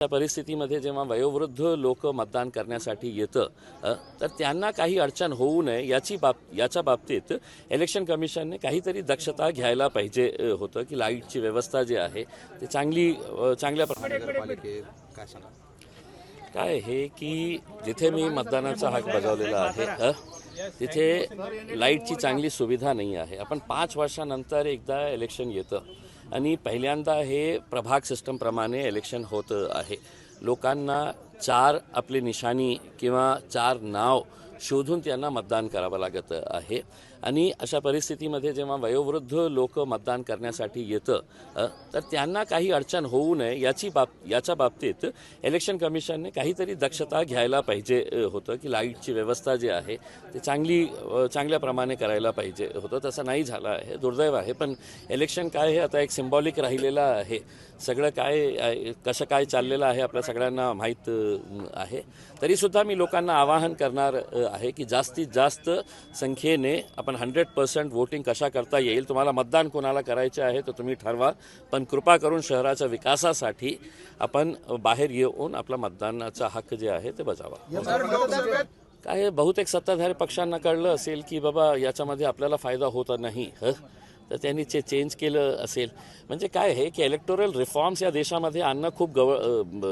त्या परिस्थितीमध्ये जेव्हा वयोवृद्ध लोक मतदान करण्यासाठी येतं तर त्यांना काही अडचण होऊ नये याची बाब याच्या बाबतीत इलेक्शन कमिशनने काहीतरी दक्षता घ्यायला पाहिजे होतं की लाईटची व्यवस्था जी आहे ती चांगली चांगल्या प्रकारे काय आहे की जिथे मी मतदानाचा हक बजावलेला आहे तिथे लाईटची चांगली सुविधा नाही आहे. आपण पाच वर्षानंतर एकदा इलेक्शन येतं. आणि पहिल्यांदा हे प्रभाग सिस्टमप्रमाणे इलेक्शन होत आहे. लोकांना चार आपली निशाणी किंवा चार नाव शोधून त्यांना मतदान करावं लागत आहे. आणि अशा परिस्थितीमध्ये जेव्हा वयोवृद्ध लोक मतदान करण्यासाठी येतं तर त्यांना काही अडचण होऊ नये याची बाब याच्या बाबतीत इलेक्शन कमिशनने काहीतरी दक्षता घ्यायला पाहिजे होतं की लाईटची व्यवस्था जी आहे ती चांगली चांगल्याप्रमाणे चांगल्या प्रमाणे करायला पाहिजे होतं. तसं नाही झालं आहे दुर्दैव आहे. पण इलेक्शन काय हे आता एक सिम्बॉलिक राहिलेलं आहे. सगळं काय कसं काय चाललेलं आहे आपल्या सगळ्यांना माहीत आहे. तरीसुद्धा मी लोकांना आवाहन करणार आहे की जास्तीत जास्त संख्येने आपण हंड्रेड पर्सेंट वोटिंग कशा करता येईल तुम्हाला मतदान कोणाला करायचे आहे तर तुम्ही ठरवा. पण कृपा करून शहराच्या विकासासाठी आपण बाहेर येऊन आपला मतदानाचा हक्क जे आहे ते बजावा. काय आहे, बहुतेक सत्ताधारी पक्षांना कळलं असेल की बाबा याच्यामध्ये आपल्याला फायदा होत नाही ह? तर त्यांनी चे चेंज केलं असेल. म्हणजे काय आहे की इलेक्टोरल रिफॉर्म्स या देशामध्ये आणणं खूप गव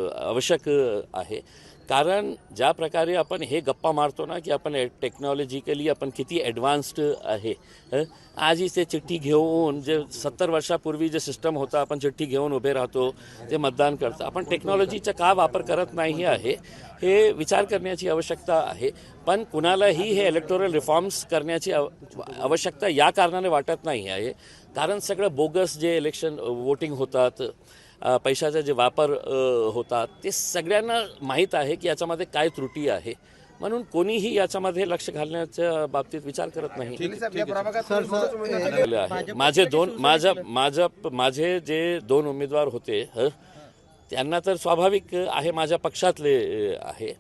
आवश्यक आहे. कारण ज्या प्रकारे आपण हे गप्पा मारतो ना की आपण टेक्नॉलॉजिकली आपण किती ॲडव्हान्स्ड आहे हं? आजही ते चिठ्ठी घेऊन जे सत्तर वर्षापूर्वी जे सिस्टम होतं आपण चिठ्ठी घेऊन उभे राहतो ते मतदान करतो आपण टेक्नॉलॉजीचा का वापर करत नाही आहे हे विचार करण्याची आवश्यकता आहे पण कुणालाही हे इलेक्टोरल रिफॉर्म्स करण्याची आवश्यकता या कारणाने वाटत नाही आहे कारण सगळं बोगस जे इलेक्शन वोटिंग होतात पैशाचा जे वापर अ, होतात ते सगळ्यांना माहीत आहे की याच्यामध्ये काय त्रुटी आहे. म्हणून कोणीही याच्यामध्ये लक्ष घालण्याच्या बाबतीत विचार करत नाही. माझे दोन माझ्या माझ्या माझे जे दोन उमेदवार होते ह, त्यांना तर स्वाभाविक आहे माझ्या पक्षातले आहे.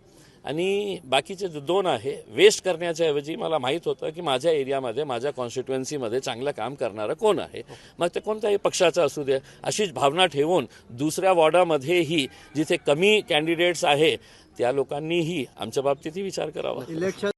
आणि बाकीचे जे दोन आहे वेस्ट करण्याच्या ऐवजी मला माहीत होतं की माझ्या एरियामध्ये माझ्या कॉन्स्टिट्युएन्सीमध्ये चांगलं काम करणारं कोण आहे? मग ते कोणत्याही पक्षाचं असू दे अशीच भावना ठेवून दुसऱ्या वॉर्डामध्येही जिथे कमी कॅन्डिडेट्स आहे त्या लोकांनीही आमच्या बाबतीतही विचार करावा. इलेक्शन